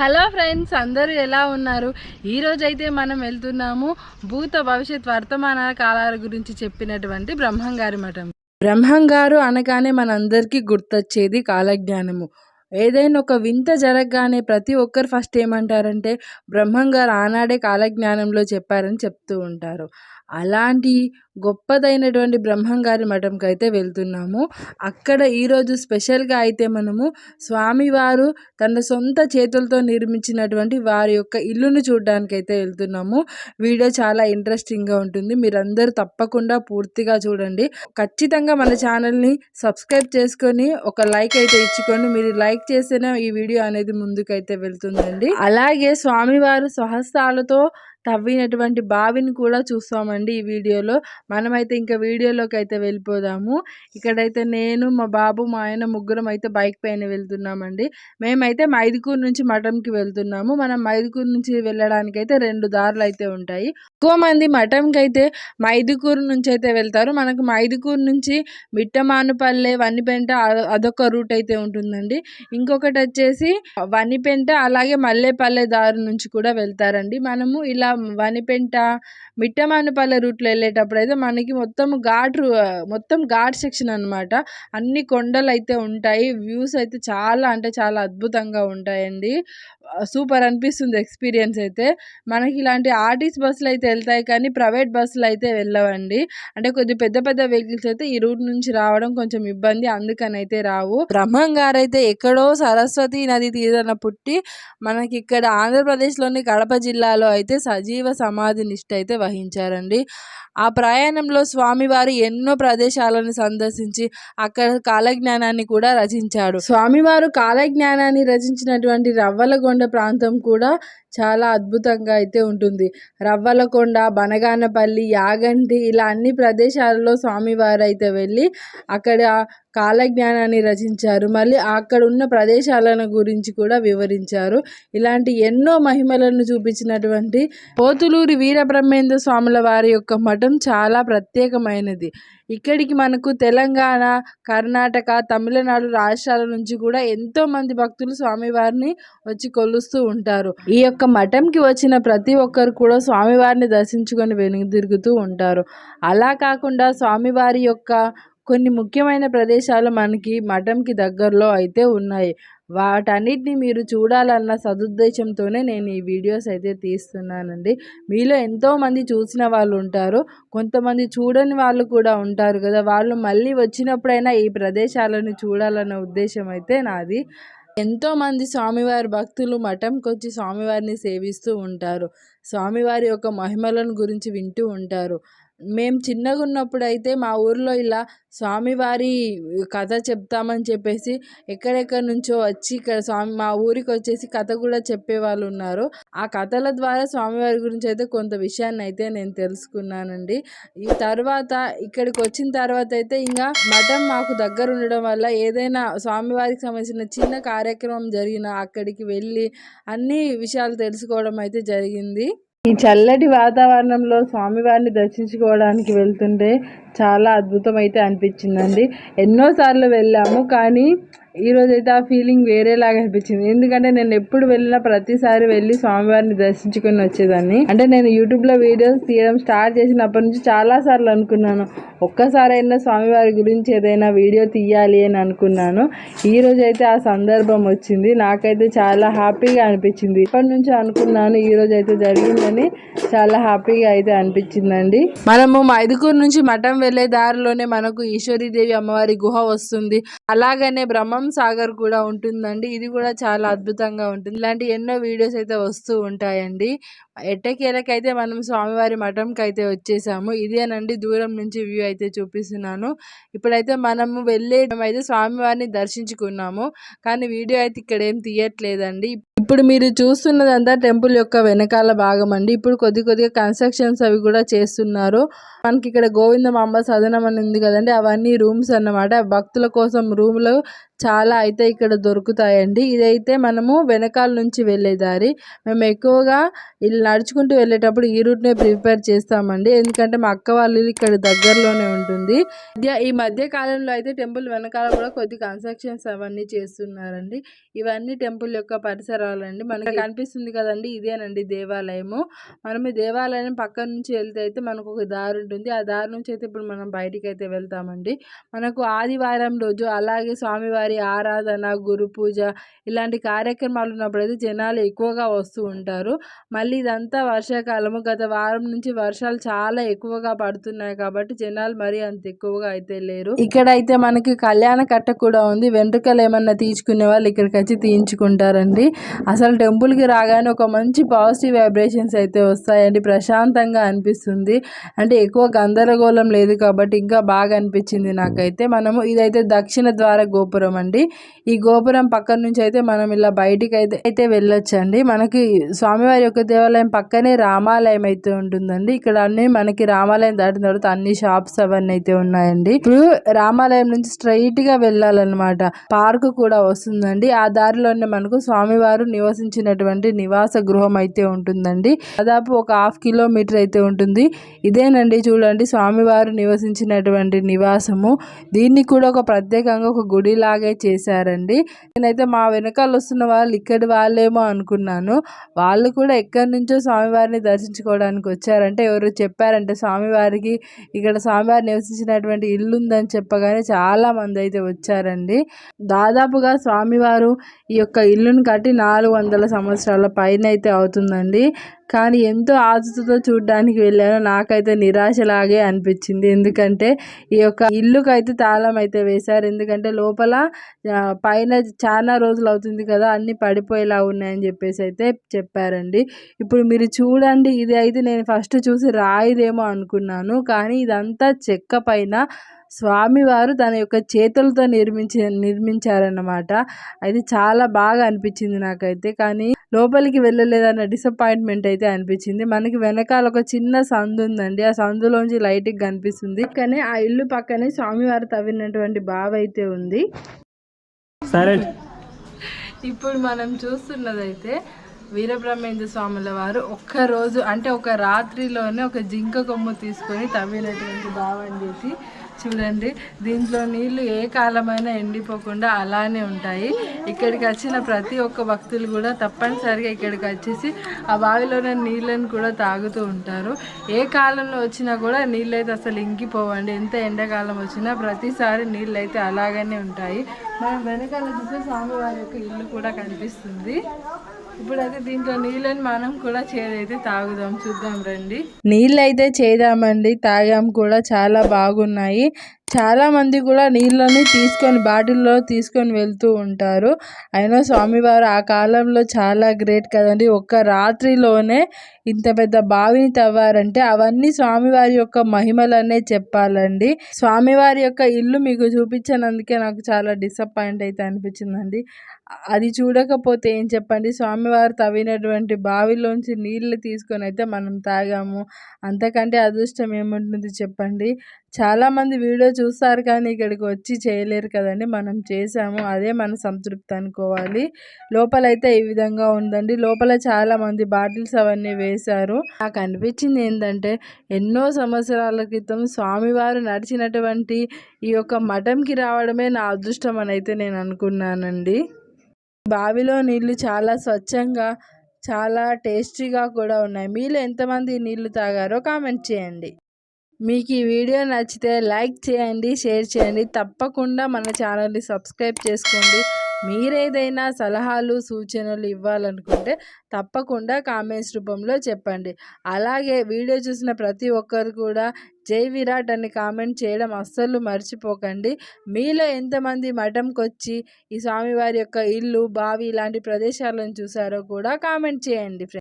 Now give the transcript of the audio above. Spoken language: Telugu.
హలో ఫ్రెండ్స్ అందరూ ఎలా ఉన్నారు? ఈరోజైతే అయితే మనం వెళ్తున్నాము భూత భవిష్యత్ వర్తమాన కాలాల గురించి చెప్పినటువంటి బ్రహ్మంగారి మఠం. బ్రహ్మంగారు అనగానే మనందరికీ గుర్తొచ్చేది కాలజ్ఞానము. ఏదైనా ఒక వింత జరగగానే ప్రతి ఒక్కరు ఫస్ట్ ఏమంటారంటే బ్రహ్మంగారు ఆనాడే కాలజ్ఞానంలో చెప్పారని చెప్తూ ఉంటారు. అలాంటి గొప్పదైనటువంటి బ్రహ్మంగారి మఠంకి అయితే వెళ్తున్నాము. అక్కడ ఈరోజు స్పెషల్గా అయితే మనము స్వామివారు తన సొంత చేతులతో నిర్మించినటువంటి వారి యొక్క ఇల్లును చూడడానికి అయితే వెళ్తున్నాము. వీడియో చాలా ఇంట్రెస్టింగ్గా ఉంటుంది. మీరందరూ తప్పకుండా పూర్తిగా చూడండి. ఖచ్చితంగా మన ఛానల్ని సబ్స్క్రైబ్ చేసుకొని ఒక లైక్ అయితే ఇచ్చుకొని మీరు లైక్ చేస్తేనే ఈ వీడియో అనేది ముందుకైతే వెళ్తుందండి. అలాగే స్వామివారు స్వహస్తాలతో తవ్వినటువంటి బావిని కూడా చూస్తామండి ఈ వీడియోలో. మనమైతే ఇంకా వీడియోలోకి అయితే వెళ్ళిపోదాము. ఇక్కడైతే నేను మా బాబు మా ఆయన ముగ్గురం అయితే బైక్ పైన వెళ్తున్నామండి. మేమైతే మైదుకూరు నుంచి మఠంకి వెళ్తున్నాము. మనం మైదుకూరు నుంచి వెళ్ళడానికి అయితే రెండు దారులు అయితే ఉంటాయి. ఎక్కువ మంది మఠంకి అయితే మైదుకూరు నుంచి అయితే వెళ్తారు. మనకు మైదుకూరు నుంచి మిట్టమానుపల్లె వన్నిపెంట అదొక రూట్ అయితే ఉంటుందండి. ఇంకొకటి వచ్చేసి వనిపెంట అలాగే మల్లెపల్లె దారి నుంచి కూడా వెళ్తారండి. మనము ఇలా వనిపెంట మిట్టమానుపల్లె రూట్లో వెళ్ళేటప్పుడు అయితే మనకి మొత్తం ఘాట్ రూ- మొత్తం ఘాట్ సెక్షన్ అనమాట అన్ని కొండలు అయితే ఉంటాయి వ్యూస్ అయితే చాలా అంటే చాలా అద్భుతంగా ఉంటాయండి. సూపర్ అనిపిస్తుంది ఎక్స్పీరియన్స్ అయితే. మనకి ఇలాంటి ఆర్టీసీ బస్సులు అయితే వెళ్తాయి కానీ ప్రైవేట్ బస్సులు అయితే వెళ్ళవండి. అంటే కొద్ది పెద్ద పెద్ద వెహికల్స్ అయితే ఈ రూట్ నుంచి రావడం కొంచెం ఇబ్బంది అందుకని అయితే రావు. బ్రహ్మం గారైతే ఎక్కడో సరస్వతి నది తీరాన పుట్టి మనకి ఇక్కడ ఆంధ్రప్రదేశ్లోని కడప జిల్లాలో అయితే సజీవ సమాధి నిష్ట అయితే వహించారండి. ఆ ప్రయాణంలో స్వామివారు ఎన్నో ప్రదేశాలను సందర్శించి అక్కడ కాలజ్ఞానాన్ని కూడా రచించాడు. స్వామివారు కాలజ్ఞానాన్ని రచించినటువంటి రవ్వలగొండ ప్రాంతం కూడా చాలా అద్భుతంగా అయితే ఉంటుంది. రవ్వలకొండ బనగానపల్లి యాగంటి ఇలా అన్ని ప్రదేశాలలో స్వామివారు అయితే వెళ్ళి అక్కడ కాలజ్ఞానాన్ని రచించారు. మళ్ళీ అక్కడ ఉన్న ప్రదేశాలను గురించి కూడా వివరించారు. ఇలాంటి ఎన్నో మహిమలను చూపించినటువంటి పోతులూరి వీరబ్రహ్మేంద్ర స్వాముల వారి యొక్క మఠం చాలా ప్రత్యేకమైనది. ఇక్కడికి మనకు తెలంగాణ కర్ణాటక తమిళనాడు రాష్ట్రాల నుంచి కూడా ఎంతో మంది భక్తులు స్వామివారిని వచ్చి కొలుస్తూ ఉంటారు. ఈ యొక్క మఠంకి వచ్చిన ప్రతి ఒక్కరు కూడా స్వామివారిని దర్శించుకొని వెనుదిరుగుతూ ఉంటారు. అలా కాకుండా స్వామివారి యొక్క కొన్ని ముఖ్యమైన ప్రదేశాలు మనకి మఠంకి దగ్గరలో అయితే ఉన్నాయి. వాటన్నిటిని మీరు చూడాలన్న సదుద్దేశంతోనే నేను ఈ వీడియోస్ అయితే తీస్తున్నానండి. మీలో ఎంతోమంది చూసిన వాళ్ళు ఉంటారు. కొంతమంది చూడని వాళ్ళు కూడా ఉంటారు కదా. వాళ్ళు మళ్ళీ వచ్చినప్పుడైనా ఈ ప్రదేశాలను చూడాలన్న ఉద్దేశం అయితే నాది. ఎంతోమంది స్వామివారి భక్తులు మఠంకి వచ్చి స్వామివారిని సేవిస్తూ ఉంటారు. స్వామివారి యొక్క మహిమలను గురించి వింటూ ఉంటారు. మేము చిన్నగా ఉన్నప్పుడు అయితే మా ఊర్లో ఇలా స్వామివారి కథ చెప్తామని చెప్పేసి ఎక్కడెక్కడి నుంచో వచ్చి ఇక్కడ స్వామి మా ఊరికి వచ్చేసి కథ కూడా చెప్పేవాళ్ళు ఉన్నారు. ఆ కథల ద్వారా స్వామివారి గురించి అయితే కొంత విషయాన్ని అయితే నేను తెలుసుకున్నానండి. ఈ తర్వాత ఇక్కడికి వచ్చిన తర్వాత అయితే ఇంకా మఠం మాకు దగ్గర ఉండడం వల్ల ఏదైనా స్వామివారికి సంబంధించిన చిన్న కార్యక్రమం జరిగినా అక్కడికి వెళ్ళి అన్ని విషయాలు తెలుసుకోవడం అయితే జరిగింది. ఈ చల్లటి వాతావరణంలో స్వామివారిని దర్శించుకోవడానికి వెళ్తుంటే చాలా అద్భుతం అయితే అనిపించిందండి ఎన్నోసార్లు వెళ్ళాము కానీ ఈరోజు అయితే ఆ ఫీలింగ్ వేరేలాగా అనిపించింది. ఎందుకంటే నేను ఎప్పుడు వెళ్ళినా ప్రతిసారి వెళ్ళి స్వామివారిని దర్శించుకుని వచ్చేదాన్ని. అంటే నేను యూట్యూబ్లో వీడియోస్ తీయడం స్టార్ట్ చేసినప్పటి నుంచి చాలా సార్లు అనుకున్నాను. ఒక్కసారైనా స్వామివారి గురించి ఏదైనా వీడియో తీయాలి అని అనుకున్నాను. ఈ రోజు అయితే ఆ సందర్భం వచ్చింది. నాకైతే చాలా హ్యాపీగా అనిపించింది. ఇప్పటి నుంచి అనుకున్నాను ఈ రోజు అయితే జరిగిందని చాలా హ్యాపీగా అయితే అనిపించిందండి. మనము మైదుకూరు నుంచి మఠం వెళ్ళే దారిలోనే మనకు ఈశ్వరీదేవి అమ్మవారి గుహ వస్తుంది. అలాగనే బ్రహ్మ సాగర్ కూడా ఉంటుందండి. ఇది కూడా చాలా అద్భుతంగా ఉంటుంది. ఇలాంటి ఎన్నో వీడియోస్ అయితే వస్తూ ఉంటాయండి. ఎట్టకేలకైతే మనం స్వామివారి మఠంకి అయితే వచ్చేసాము. ఇదేనండి దూరం నుంచి వ్యూ అయితే చూపిస్తున్నాను. ఇప్పుడైతే మనము వెళ్ళే అయితే స్వామివారిని దర్శించుకున్నాము. కానీ వీడియో అయితే ఇక్కడ ఏం తీయట్లేదండి. ఇప్పుడు మీరు చూస్తున్నదంతా టెంపుల్ యొక్క వెనకాల భాగం అండి. ఇప్పుడు కొద్ది కొద్దిగా కన్స్ట్రక్షన్స్ అవి కూడా చేస్తున్నారు. మనకి ఇక్కడ గోవిందమాంబ సదనం అని ఉంది కదండి. అవన్నీ రూమ్స్ అన్నమాట. భక్తుల కోసం రూమ్లు చాలా అయితే ఇక్కడ దొరుకుతాయండి. ఇదైతే మనము వెనకాల నుంచి వెళ్ళే దారి. మేము ఎక్కువగా ఇలా నడుచుకుంటూ వెళ్ళేటప్పుడు ఈ రూట్నే ప్రిపేర్ చేస్తామండి. ఎందుకంటే మా అక్క వాళ్ళు ఇక్కడ దగ్గరలోనే ఉంటుంది. ఈ మధ్య కాలంలో అయితే టెంపుల్ వెనకాల కూడా కొద్ది కన్స్ట్రక్షన్స్ అవన్నీ చేస్తున్నారండి. ఇవన్నీ టెంపుల్ యొక్క పరిసరాలండి. మనకి కనిపిస్తుంది కదండి ఇదేనండి దేవాలయము. మనం ఈ దేవాలయం పక్క నుంచి వెళ్తే అయితే మనకు ఒక దారి ఉంటుంది. ఆ దారి నుంచి అయితే ఇప్పుడు మనం బయటికి అయితే వెళ్తామండి. మనకు ఆదివారం రోజు అలాగే స్వామివారి ఆరాధన గురు పూజ ఇలాంటి కార్యక్రమాలు ఉన్నప్పుడు అయితే జనాలు ఎక్కువగా వస్తూ ఉంటారు. మళ్ళీ ఇదంతా వర్షాకాలము. గత వారం నుంచి వర్షాలు చాలా ఎక్కువగా పడుతున్నాయి కాబట్టి జనాలు మరీ అంత ఎక్కువగా అయితే లేరు. ఇక్కడైతే మనకి కళ్యాణ కట్ట కూడా ఉంది. వెంట్రుకలు ఏమన్నా తీసుకునే వాళ్ళు ఇక్కడికి వచ్చి తీయించుకుంటారండి. అసలు టెంపుల్కి రాగానే ఒక మంచి పాజిటివ్ వైబ్రేషన్స్ అయితే వస్తాయండి. ప్రశాంతంగా అనిపిస్తుంది. అంటే ఎక్కువ గందరగోళం లేదు కాబట్టి ఇంకా బాగా అనిపించింది నాకైతే. మనము ఇదైతే దక్షిణ ద్వార గోపురం అండి ఈ గోపురం పక్కన నుంచి అయితే మనం ఇలా బయటికి అయితే అయితే వెళ్ళొచ్చండి. మనకి స్వామివారి యొక్క దేవాలయం పక్కనే రామాలయం అయితే ఉంటుందండి. ఇక్కడ అన్ని మనకి రామాలయం దాటిన తర్వాత అన్ని షాప్స్ అవన్నీ అయితే ఉన్నాయండి. ఇప్పుడు రామాలయం నుంచి స్ట్రైట్గా వెళ్ళాలన్నమాట. పార్క్ కూడా వస్తుందండి. ఆ దారిలోనే మనకు స్వామివారు నివసించినటువంటి నివాస గృహం అయితే ఉంటుందండి. దాదాపు ఒక హాఫ్ కిలోమీటర్ అయితే ఉంటుంది. ఇదేనండి చూడండి స్వామివారు నివసించినటువంటి నివాసము. దీన్ని కూడా ఒక ప్రత్యేకంగా ఒక గుడి లాగే చేశారండి. నేనైతే మా వెనకాల వస్తున్న వాళ్ళు ఇక్కడి వాళ్ళేమో అనుకున్నాను. వాళ్ళు కూడా ఎక్కడి నుంచో స్వామివారిని దర్శించుకోవడానికి వచ్చారంటే ఎవరు చెప్పారంటే స్వామివారికి ఇక్కడ స్వామివారి నివసించినటువంటి ఇల్లు ఉందని చెప్పగానే చాలా మంది అయితే వచ్చారండి. దాదాపుగా స్వామివారు ఈ యొక్క ఇల్లును కట్టి నాలుగు వందల సంవత్సరాల పైన అయితే అవుతుందండి. కానీ ఎంతో ఆతృతతో చూడడానికి వెళ్ళాను నాకైతే నిరాశలాగే అనిపించింది. ఎందుకంటే ఈ యొక్క ఇల్లుకి అయితే తాళం అయితే వేశారు. ఎందుకంటే లోపల పైన చాలా రోజులు అవుతుంది కదా అన్నీ పడిపోయేలా ఉన్నాయని చెప్పేసి అయితే చెప్పారండి. ఇప్పుడు మీరు చూడండి ఇది అయితే నేను ఫస్ట్ చూసి రాయిదేమో అనుకున్నాను. కానీ ఇదంతా చెక్క పైన స్వామివారు తన యొక్క చేతులతో నిర్మించి నిర్మించారన్నమాట. అది చాలా బాగా అనిపించింది నాకైతే. కానీ లోపలికి వెళ్ళలేదన్న డిసప్పాయింట్మెంట్ అయితే అనిపించింది. మనకి వెనకాల ఒక చిన్న సందు ఉందండి. ఆ సందులోంచి లైట్కి కనిపిస్తుంది. కానీ ఆ ఇల్లు పక్కనే స్వామివారు తవ్వినటువంటి బావి అయితే ఉంది. సరే. ఇప్పుడు మనం చూస్తున్నదైతే వీరబ్రహ్మేంద్ర స్వాముల వారు ఒక్క రోజు అంటే ఒక రాత్రిలోనే ఒక జింక కొమ్ము తీసుకొని తవ్వినటువంటి బావని చేసి చూడండి. దీంట్లో నీళ్ళు ఏ కాలమైనా ఎండిపోకుండా అలానే ఉంటాయి. ఇక్కడికి వచ్చిన ప్రతి ఒక్క భక్తులు కూడా తప్పనిసరిగా ఇక్కడికి వచ్చేసి ఆ బావిలోనే నీళ్ళని కూడా తాగుతూ ఉంటారు. ఏ కాలంలో వచ్చినా కూడా నీళ్ళు అయితే అసలు ఇంకిపోవండి. ఎంత ఎండాకాలం వచ్చినా ప్రతిసారి నీళ్ళు అయితే అలాగనే ఉంటాయి. మనం వెనకాల చూస్తే స్వామివారి యొక్క ఇల్లు కూడా కనిపిస్తుంది. ఇప్పుడైతే దీంట్లో నీళ్ళని మనం కూడా చేదైతే తాగుదాం. చూద్దాం రండి. నీళ్ళు అయితే చేద్దామండి తాగాం కూడా చాలా బాగున్నాయి. చాలా మంది కూడా నీళ్ళని తీసుకొని బాటిల్లో తీసుకొని వెళ్తూ ఉంటారు. అయినా స్వామివారు ఆ కాలంలో చాలా గ్రేట్ కదండి. ఒక్క రాత్రిలోనే ఇంత పెద్ద బావిని తవ్వారంటే అవన్నీ స్వామివారి యొక్క మహిమలనే చెప్పాలండి. స్వామివారి యొక్క ఇల్లు మీకు చూపించినందుకే నాకు చాలా డిసప్పాయింట్ అయితే అనిపించిందండి. అది చూడకపోతే ఏం చెప్పండి? స్వామివారు తవ్వినటువంటి బావిలోంచి నీళ్ళు తీసుకొని అయితే మనం తాగాము. అంతకంటే అదృష్టం ఏముంటుంది చెప్పండి? చాలామంది వీడియో చూస్తారు కానీ ఇక్కడికి వచ్చి చేయలేరు కదండి. మనం చేసాము అదే మన సంతృప్తి అనుకోవాలి. లోపలైతే ఈ విధంగా ఉందండి. లోపల చాలామంది బాటిల్స్ అవన్నీ వేశారు. నాకు అనిపించింది ఏంటంటే ఎన్నో సంవత్సరాల క్రితం స్వామివారు నడిచినటువంటి ఈ యొక్క మఠంకి రావడమే నా అదృష్టం అని అయితే నేను అనుకున్నానండి. బావిలో నీళ్ళు చాలా స్వచ్ఛంగా చాలా టేస్టీగా కూడా ఉన్నాయి. మీలో ఎంతమంది నీళ్ళు తాగారో కామెంట్ చేయండి. మీకు ఈ వీడియో నచ్చితే లైక్ చేయండి షేర్ చేయండి. తప్పకుండా మన ఛానల్ని సబ్స్క్రైబ్ చేసుకోండి. మీరేదైనా సలహాలు సూచనలు ఇవ్వాలనుకుంటే తప్పకుండా కామెంట్స్ రూపంలో చెప్పండి. అలాగే వీడియో చూసిన ప్రతి ఒక్కరు కూడా జై విరాట్ అని కామెంట్ చేయడం అస్సలు మర్చిపోకండి. మీలో ఎంతమంది మఠంకి వచ్చి ఈ స్వామివారి యొక్క ఇల్లు బావి ఇలాంటి ప్రదేశాలను చూసారో కూడా కామెంట్ చేయండి